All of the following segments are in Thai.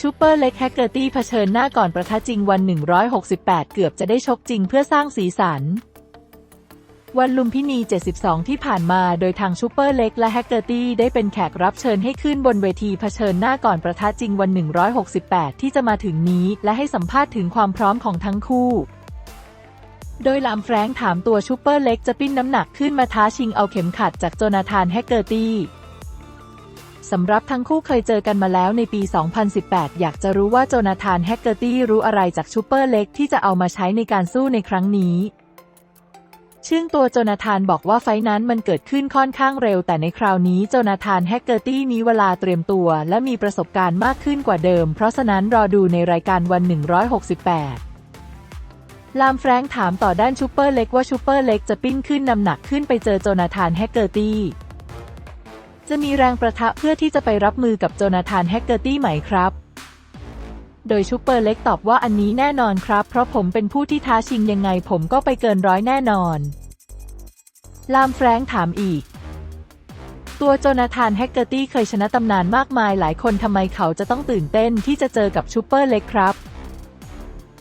ชูเปอร์เล็กแฮกเกอร์ตี้เผชิญหน้าก่อนประทะจริงวัน 168 เกือบจะได้ชกจริงเพื่อสร้างสีสัน วันลุมพินี 72 ที่ผ่านมาโดยทางชูเปอร์เล็กและแฮกเกอร์ตี้ได้เป็นแขกรับเชิญให้ขึ้นบนเวทีเผชิญหน้าก่อนประทะจริงวัน 168 ที่จะมาถึงนี้และให้สัมภาษณ์ถึงความพร้อมของทั้งคู่โดยลามแฟรงค์ถามตัวชูเปอร์เล็กจะปิ้นน้ำหนักขึ้นมาท้าชิงเอาเข็มขัดจากโจนาธานแฮกเกอร์ตี้ สำหรับทั้งคู่เคยเจอกันมาแล้วในปี 2018 อยากจะรู้ว่าโจนาธานแฮกเกอร์ตี้รู้อะไรจากชูเปอร์เล็กที่จะเอามาใช้ในการสู้ในครั้งนี้ซึ่งตัวโจนาธานบอกว่าไฟนั้นมันเกิดขึ้นค่อนข้างเร็ว แต่ในคราวนี้โจนาธานแฮกเกอร์ตี้มีเวลาเตรียมตัว และมีประสบการณ์มากขึ้นกว่าเดิม เพราะฉะนั้นรอดูในรายการวัน 168 ลามแฟรงค์ถามต่อด้านชูเปอร์เล็กว่าชูเปอร์เล็กจะปิ้นขึ้นนำหนักขึ้นไปเจอโจนาธานแฮกเกอร์ตี้ จะมีแรงประทะเพื่อที่จะไปรับมือกับโจนาธานแฮกเกอร์ตี้ไหมครับ โดยชูเปอร์เล็กตอบว่าอันนี้แน่นอนครับ เพราะผมเป็นผู้ที่ท้าชิงยังไงผมก็ไปเกินร้อยแน่นอน ลามแฟรงค์ถามอีก ตัวโจนาธานแฮกเกอร์ตี้เคยชนะตำนานมากมายหลายคนทำไมเขาจะต้องตื่นเต้นที่จะเจอกับชูเปอร์เล็กครับ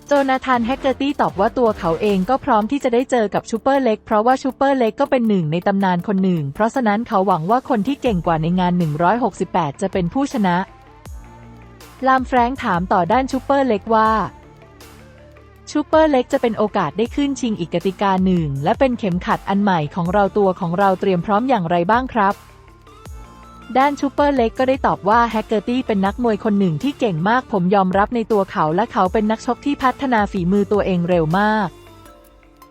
โจนาธานแฮกเกอร์ตี้ตอบว่าตัวเขาเองก็พร้อมที่จะได้เจอกับชูเปอร์เล็กเพราะว่าชูเปอร์เล็กก็เป็นหนึ่งในตำนานคนหนึ่ง เพราะฉะนั้นเขาหวังว่าคนที่เก่งกว่าในงาน 168 จะเป็นผู้ชนะ ลามแฟรงค์ถามต่อด้านชูเปอร์เล็กว่าชูเปอร์เล็กจะเป็นโอกาสได้ขึ้นชิงอีกกติกาหนึ่ง และเป็นเข็มขัดอันใหม่ของเราตัวของเราเตรียมพร้อมอย่างไรบ้างครับ ด้านชูเปอร์เล็กก็ได้ตอบว่าแฮกเกอร์ตี้เป็นนักมวยคนหนึ่งที่เก่งมาก ผมยอมรับในตัวเขาและเขาเป็นนักชกที่พัฒนาฝีมือตัวเองเร็วมาก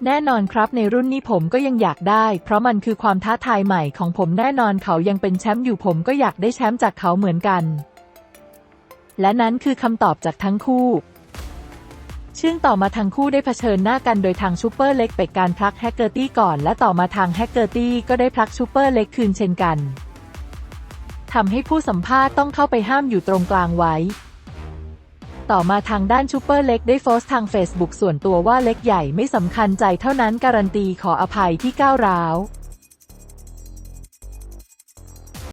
แน่นอนครับในรุ่นนี้ผมก็ยังอยากได้ เพราะมันคือความท้าทายใหม่ของผมแน่นอนเขายังเป็นแชมป์อยู่ผมก็อยากได้แชมป์จากเขาเหมือนกัน และนั้นคือคำตอบจากทั้งคู่ซึ่งต่อมาทั้งคู่ได้เผชิญหน้ากันโดยทางชูเปอร์เล็กเป็นการพลักแฮกเกอร์ตี้ก่อน และต่อมาทางแฮกเกอร์ตี้ก็ได้พลักชูเปอร์เล็กคืนเช่นกัน ทำให้ผู้สัมภาษณ์ต้องเข้าไปห้ามอยู่ตรงกลางไว้ ต่อมาทางด้านชูเปอร์เล็กได้โพสต์ทาง Facebook ส่วนตัวว่าเล็กใหญ่ไม่สำคัญใจเท่านั้นการันตีขออภัยที่ก้าวร้าว